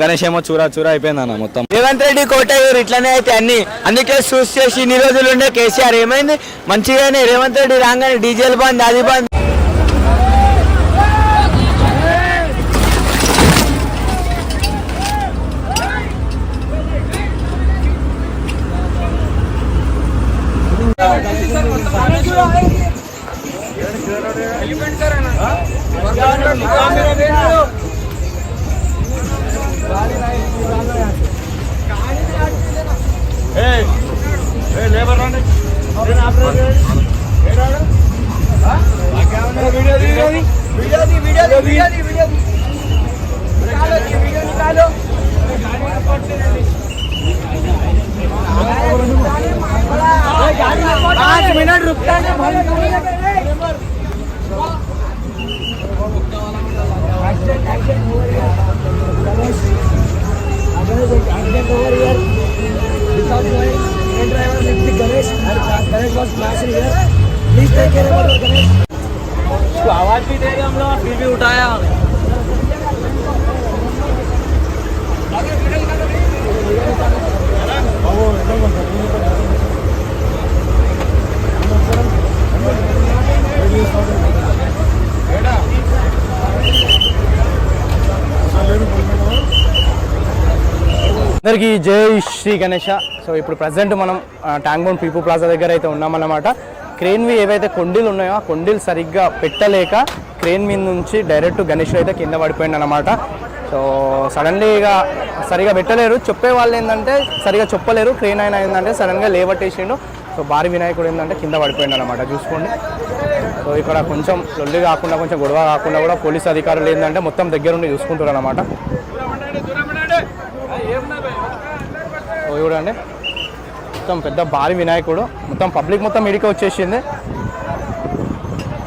గణేష్ ఏమో చూరా చూరా అయిపోయింది అన్న మొత్తం. రేవంత్ రెడ్డి కోటయ్యూరు ఇట్లనే అయితే అన్ని అందుకే చూసి చేసి ఇన్ని రోజులు ఉండే కేసీఆర్. ఏమైంది? మంచిగానే రేవంత్ రెడ్డి రాగానే డీజిల్ బంద్ అది బంద్. पाँच मिनट रुकता है आवाज़ भी देगा हम लोग फिर भी उठाया। आगे। అందరికీ జై శ్రీ గణేష. సో ఇప్పుడు ప్రజెంట్ మనం ట్యాంక్ బండ్ పీపుల్ ప్లాజా దగ్గర అయితే ఉన్నామన్నమాట. క్రేన్వి ఏవైతే కొండీలు ఉన్నాయో ఆ కొండీలు సరిగ్గా పెట్టలేక క్రేన్ మీద నుంచి డైరెక్ట్ గణేష్ అయితే కింద పడిపోయింది అనమాట సో సడన్లీ ఇక సరిగా పెట్టలేరు. చెప్పే వాళ్ళు ఏంటంటే సరిగా చెప్పలేరు. క్రేన్ అయినా ఏంటంటే సడన్గా లేవట్టేసిండు. సో భారీ వినాయకుడు ఏంటంటే కింద పడిపోయింది అనమాట చూసుకోండి. సో ఇక్కడ కొంచెం లొల్లి కాకుండా కొంచెం గొడవ కాకుండా కూడా పోలీస్ అధికారులు ఏంటంటే మొత్తం దగ్గరుండి చూసుకుంటారు అనమాట చూడండి. మొత్తం పెద్ద భారీ వినాయకుడు. మొత్తం పబ్లిక్ మొత్తం ఇడికి వచ్చేసింది.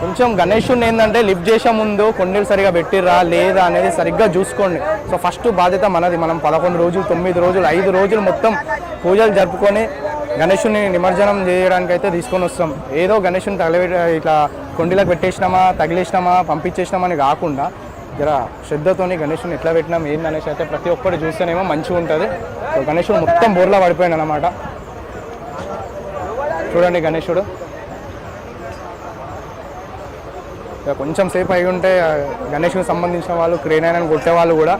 కొంచెం గణేషుని ఏంటంటే లిఫ్ట్ చేసే ముందు కొండలు సరిగా పెట్టిర్రా లేదా అనేది సరిగ్గా చూసుకోండి. సో ఫస్ట్ బాధ్యత మనది. మనం పదకొండు రోజులు తొమ్మిది రోజులు ఐదు రోజులు మొత్తం పూజలు జరుపుకొని గణేషుని నిమజ్జనం చేయడానికి అయితే తీసుకొని వస్తాం. ఏదో గణేషుని తగలబెట్టి ఇట్లా కొండలకు పెట్టేసినామా తగిలేసినామా పంపించేసినామా అని కాకుండా జర శ్రద్ధతోని గణేషుని ఎట్లా పెట్టినాం ఏందనేసి అయితే ప్రతి ఒక్కరు చూస్తేనేమో మంచిగా ఉంటుంది. గణేషుడు మొత్తం బోర్లా పడిపోయాడు అనమాట చూడండి గణేషుడు. ఇక కొంచెం సేపు అయి ఉంటే గణేషుకి గణేష్కి సంబంధించిన వాళ్ళు క్రేన్ అయినా కొట్టేవాళ్ళు కూడా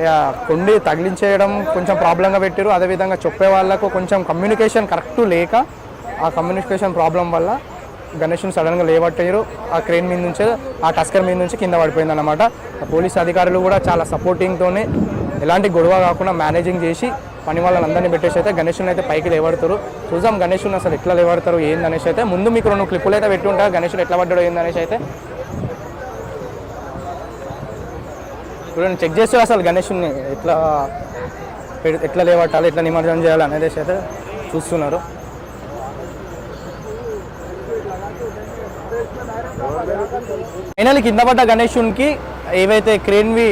ఇక కొండి తగిలించేయడం కొంచెం ప్రాబ్లంగా పెట్టారు అదేవిధంగా చెప్పే వాళ్ళకు కొంచెం కమ్యూనికేషన్ కరెక్ట్ లేక ఆ కమ్యూనికేషన్ ప్రాబ్లం వల్ల గణేష్ని సడన్గా లేవట్టారు ఆ క్రేన్ మీద నుంచే ఆ టస్కర్ మీద నుంచి కింద పడిపోయింది అనమాట పోలీస్ అధికారులు కూడా చాలా సపోర్టింగ్తోనే ఎలాంటి గొడవ కాకుండా మేనేజింగ్ చేసి పని వాళ్ళని అందరినీ పెట్టేసి అయితే గణేష్ని అయితే పైకి లేవడతారు. చూద్దాం గణేష్ని అసలు ఎట్లా లేవడతారు అనేసి అయితే. ముందు మీకు రెండు క్లిప్పులు అయితే పెట్టుంటా గణేష్ని ఎట్లా పడ్డాడు ఏందనేసి అయితే. చూడండి చెక్ చేస్తే అసలు గణేష్ని ఎట్లా ఎట్లా లేవట్టాలి ఎట్లా నిమజ్జనం చేయాలి అనేది అయితే చూస్తున్నారు. ఫైనల్ కింద పడ్డ గణేషునికి ఏవైతే క్రేన్వి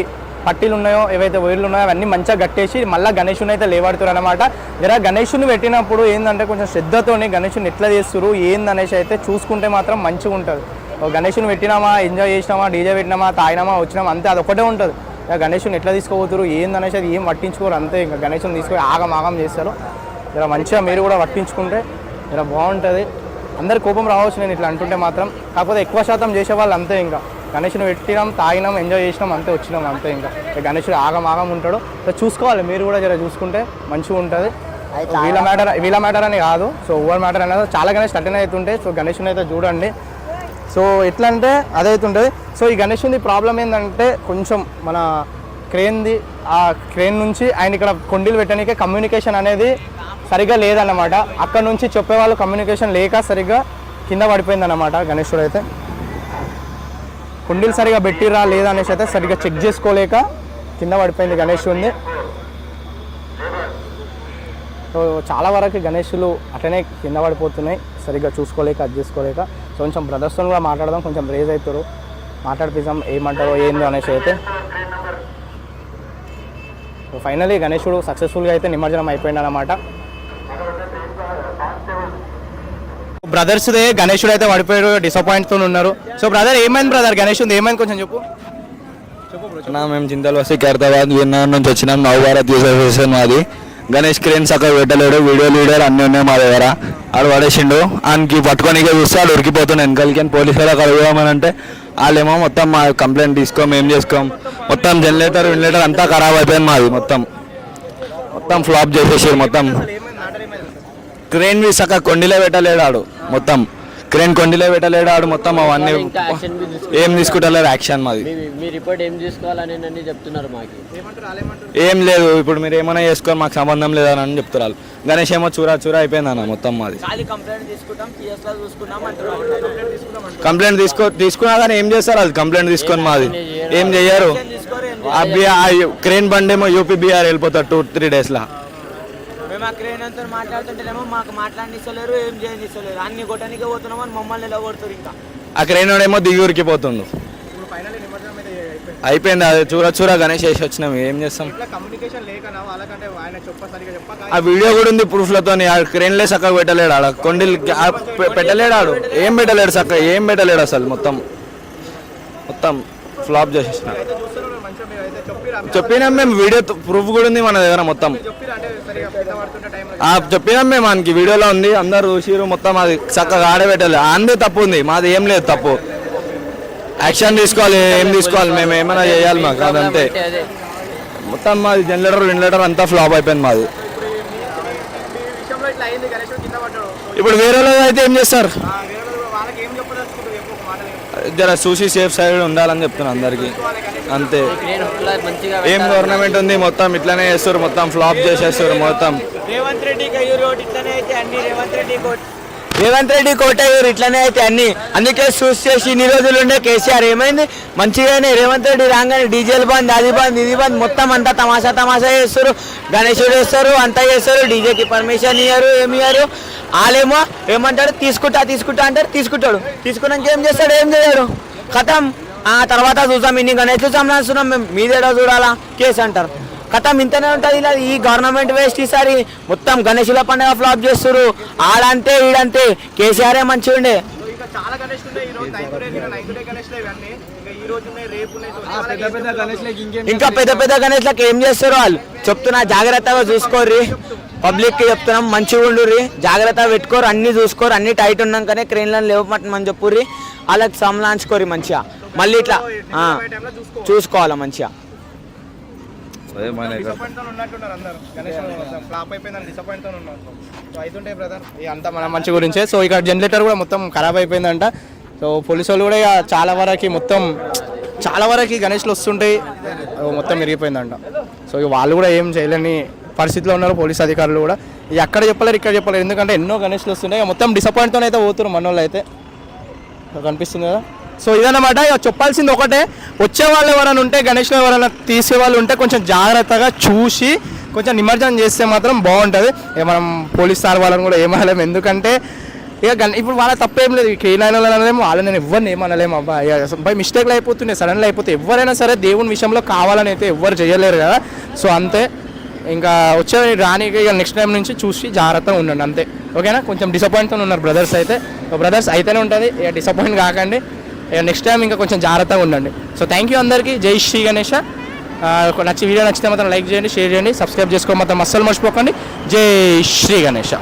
పట్టీలు ఉన్నాయో ఏవైతే వైర్లు ఉన్నాయో అవన్నీ మంచిగా కట్టేసి మళ్ళీ గణేషుని అయితే లేవాడుతారు అనమాట జరా గణేషుని పెట్టినప్పుడు ఏంటంటే కొంచెం శ్రద్ధతోనే గణేషుని ఎట్లా చేస్తారు ఏందనేసి అయితే చూసుకుంటే మాత్రం మంచిగా ఉంటుంది. ఓ గణేషుని పెట్టినామా ఎంజాయ్ చేసినామా డీజే పెట్టినామా తాగినామా వచ్చినామా అంతే అదొకటే ఉంటుంది. ఇక గణేషుని ఎట్లా తీసుకోబోతురు ఏందనేసి అది ఏం పట్టించుకోరు అంతే ఇంకా గణేషుని తీసుకొని ఆగం ఆగం చేస్తారు. జర మంచిగా మీరు కూడా పట్టించుకుంటే జర బాగుంటుంది. అందరి కోపం రావచ్చు నేను ఇట్లా అంటుంటే మాత్రం. కాకపోతే ఎక్కువ శాతం చేసే వాళ్ళు అంతే ఇంకా. గణేష్ని పెట్టినాం తాగినాం ఎంజాయ్ చేసినాం అంతే వచ్చినాం అంతే ఇంకా. ఇక గణేషుడు ఆగం ఆగం ఉంటాడు. సో చూసుకోవాలి మీరు కూడా జర చూసుకుంటే మంచిగా ఉంటుంది. వీళ్ళ మ్యాటర్ వీళ్ళ మ్యాటర్ అని కాదు. సో ఓవర్ మ్యాటర్ అనేది చాలా గణేష్ అటెండ్ అవుతుంటే సో గణేష్ని అయితే చూడండి. సో ఎట్లా అంటే అదైతుంటుంది సో ఈ గణేషుని ప్రాబ్లం ఏంటంటే కొంచెం మన క్రేన్ది ఆ క్రేన్ నుంచి ఆయన ఇక్కడ కొండీలు పెట్టడానికి కమ్యూనికేషన్ అనేది సరిగ్గా లేదన్నమాట. అక్కడ నుంచి చెప్పేవాళ్ళు కమ్యూనికేషన్ లేక సరిగ్గా కింద పడిపోయిందన్నమాట గణేశుడు అయితే. కుండీలు సరిగా పెట్టిరా లేదా అనేసి అయితే సరిగ్గా చెక్ చేసుకోలేక కింద పడిపోయింది గణేశుడిని సో చాలా వరకు గణేషులు అట్లనే కింద పడిపోతున్నాయి. సరిగ్గా చూసుకోలేక అది చేసుకోలేక. సో కొంచెం బ్రదర్స్తో కూడా మాట్లాడదాం. కొంచెం రేజ్ అవుతారు మాట్లాడిపిస్తాం ఏమంటారో ఏందో అనేసి అయితే. సో ఫైనలీ గణేశుడు సక్సెస్ఫుల్గా అయితే నిమజ్జనం అయిపోయింది అనమాట బ్రదర్స్దే గణేశుడు అయితే పడిపోయాడు డిసప్పాయింట్తో ఉన్నారు. సో బ్రదర్ ఏమైంది బ్రదర్ గణేషుడు ఏమైంది కొంచెం చెప్పు. నా మేము చింతలు వస్తే ఖైరతాబాద్ విన్నార్ నుంచి వచ్చినాం. నవ భారత్ యూజర్ మాది. గణేష్ క్రేన్స్ అక్కడ పెట్టలేడు వీడియోలు వీడియోలు అన్నీ ఉన్నాయి మా దగ్గర. ఆడు పడేసిండు. ఆయనకి పట్టుకొని చూస్తే ఆడు ఉరికిపోతున్నాడు వెనకాలకి. అని పోలీసు వాళ్ళకి అడుగుదామని అంటే వాళ్ళేమో మొత్తం మా కంప్లైంట్ తీసుకోం ఏం చేసుకోం. మొత్తం జనరేటర్ వినరేటర్ అంతా ఖరాబ్ అయిపోయింది మాది మొత్తం. మొత్తం ఫ్లాప్ చేసేసారు మొత్తం. క్రేన్ వి సక్క కొండిలే పెట్టలేడు ఆడు. మొత్తం క్రేన్ కొండిలే పెట్టలేడు ఆడు మొత్తం అవన్నీ ఏం తీసుకుంటలేరు యాక్షన్ మాది. మీ మీ రిపోర్ట్ ఏం తీసుకోవాలని అన్ని చెప్తున్నారు మాకు? ఏం లేదు ఇప్పుడు మీరు ఏమైనా చేసుకొని మాకు సంబంధం లేదని అని చెప్తున్నారు. గణేష్ ఏమో చూరా చూరా అయిపోయింది అన్న మొత్తం మాది. కంప్లైంట్ తీసుకో తీసుకున్నా కానీ ఏం చేస్తారు అది కంప్లైంట్ తీసుకొని మాది. ఏం చెయ్యరు? క్రేన్ బండి ఏమో యూపీ బీఆర్ వెళ్ళిపోతారు టూ త్రీ డేస్లో మేము క్రేన్ అంతా మాట్లాడుతుంటేనేమో మాకు మాట్లాడిస్తలేరు ఏం చేయనిస్తలేరు. అన్ని కొట్టడానికి పోతున్నాం అని మమ్మల్ని ఎలా కొడుతారు ఇంకా. ఆ క్రేన్ వాడేమో దిగి ఉరికిపోతుండు అయిపోయింది. అది చూర చూర గణేష్ వేసి వచ్చినాం ఏం చేస్తాం? కమ్యూనికేషన్ లేకనా? వాళ్ళకంటే ఆయన చెప్ప సరిగా చెప్పక ఆ వీడియో కూడా ఉంది ప్రూఫ్లతో ఆ క్రేన్లే చక్కగా పెట్టలేడు ఆడ. కొండిల్ పెట్టలేడు ఆడు. ఏం పెట్టలేడు చక్కగా ఏం పెట్టలేడు అసలు మొత్తం. మొత్తం ఫ్లాప్ చేసేసిన చెప్పినాం మేము వీడియో ప్రూఫ్ కూడా ఉంది మన దగ్గర మొత్తం. చెప్పినాం మేము మనకి వీడియోలో ఉంది అందరు చూసిరు మొత్తం అది చక్కగా ఆడబెట్టాలి. అందే తప్పు ఉంది మాది ఏం లేదు తప్పు. యాక్షన్ తీసుకోవాలి ఏం తీసుకోవాలి మేము ఏమైనా చేయాలి మాకు అదంతే. అదే మొత్తం మాది జనరేటర్ జనరేటర్ అంతా ఫ్లాప్ అయిపోయింది మాది. ఇప్పుడు వేరే అయితే ఏం చేస్తారు ఆ వేరే వాళ్ళు వాళ్ళకి ఏం చెప్పదలుచుకుంటారు చెప్పు ఒక మాట జర చూసి సేఫ్ సైడ్ ఉండాలని చెప్తున్నా అందరికి. అంతే. ఏం గవర్నమెంట్ ఉంది? మొత్తం ఇట్లానే చేస్తారు. మొత్తం ఫ్లాప్ చేసేస్తారు. మొత్తం. రేవంత్ రెడ్డి కయ్యూరు ఇట్లనే అయితే అన్ని రేవంత్ రెడ్డి రేవంత్ రెడ్డి కోటయ్యూరు ఇట్లనే అయితే అన్ని. అందుకే చూస్ చేసి ఇన్ని రోజులు ఉండే కేసీఆర్ ఏమైంది? మంచిగానే రేవంత్ రెడ్డి రాగానే డీజేల్ బంద్ అది బంద్ ఇది బంద్ మొత్తం అంతా తమాషా తమాషా చేస్తారు. గణేశుడు వేస్తారు అంతా చేస్తారు డీజేకి పర్మిషన్ ఇయ్యరు ఏమి ఇయ్యరు. వాళ్ళేమో ఏమంటాడు? తీసుకుంటా తీసుకుంటా అంటారు తీసుకుంటాడు. తీసుకున్నాక ఏం చేస్తాడు? ఏం చేయడు? కథం. ఆ తర్వాత చూసాం ఇన్ని గణేష్లు సంబంధిస్తున్నాం మేము. మీదేడో చూడాలా? కేసు అంటారు. కథం ఇంతనే ఉంటుంది ఇలా ఈ గవర్నమెంట్ వేస్ట్ ఈసారి మొత్తం గణేషుల పండుగ ఫ్లాప్ చేస్తారు ఆడంతే ఈడంతే. కేసీఆర్ మంచిగా ఉండే ఇంకా పెద్ద పెద్ద గణేష్లకు ఏం చేస్తారు వాళ్ళు? చెప్తున్నా జాగ్రత్తగా చూసుకోర్రి. పబ్లిక్కి చెప్తున్నాం మంచిగా ఉండుర్రి జాగ్రత్తగా పెట్టుకోరు అన్ని చూసుకోరు అన్ని టైట్ ఉన్నాకనే క్రెయిన్లను లేవమని చెప్పుర్రి. వాళ్ళకి సంలాంచుకోరి మంచిగా. మళ్ళీ ఇట్లా చూసుకోవాలా మంచిగా. అంతా మన మంచి గురించే. సో ఇక్కడ జనరేటర్ కూడా మొత్తం ఖరాబ్ అయిపోయిందంట. సో పోలీసు వాళ్ళు కూడా ఇక చాలా వరకు మొత్తం చాలా వరకు గణేష్లు వస్తుంటాయి మొత్తం విరిగిపోయిందంట. సో ఇక వాళ్ళు కూడా ఏం చేయలేని పరిస్థితిలో ఉన్నారు పోలీస్ అధికారులు కూడా. ఇక అక్కడ చెప్పలేరు ఇక్కడ చెప్పలేరు. ఎందుకంటే ఎన్నో గణేష్లు వస్తున్నాయి మొత్తం డిసప్పాయింట్తో అయితే పోతున్నారు మన వాళ్ళు అయితే. కనిపిస్తుంది కదా? సో ఇదన్నమాట ఇక చెప్పాల్సింది ఒకటే. వచ్చే వాళ్ళు ఎవరైనా ఉంటే గణేష్లో ఎవరైనా తీసే వాళ్ళు ఉంటే కొంచెం జాగ్రత్తగా చూసి కొంచెం నిమజ్జనం చేస్తే మాత్రం బాగుంటుంది. ఇక మనం పోలీస్ సార్ వాళ్ళని కూడా ఏమనలేము ఎందుకంటే ఇక గణ ఇప్పుడు వాళ్ళ తప్పేం లేదు. ఇక ఏ అనలేము వాళ్ళని నేను ఎవరిని ఏమనలేము అబ్బా ఇక బై మిస్టేక్లు అయిపోతున్నాయి సడన్గా అయిపోతే ఎవరైనా సరే దేవుని విషయంలో కావాలని అయితే ఎవ్వరు చేయలేరు కదా. సో అంతే ఇంకా వచ్చే రానికి ఇక నెక్స్ట్ టైం నుంచి చూసి జాగ్రత్తగా ఉండండి అంతే. ఓకేనా? కొంచెం డిసప్పాయింట్తో ఉన్నారు బ్రదర్స్ అయితే. బ్రదర్స్ అయితేనే ఉంటుంది ఇక డిసప్పాయింట్ కాకండి. నెక్స్ట్ టైం ఇంకా కొంచెం జాగ్రత్తగా ఉండండి. సో థ్యాంక్ యూ అందరికీ. జై శ్రీ గణేష. నచ్చి వీడియో నచ్చితే మాత్రం లైక్ చేయండి షేర్ చేయండి సబ్స్క్రైబ్ చేసుకో మాత్రం అస్సలు మర్చిపోకండి. జై శ్రీ గణేష.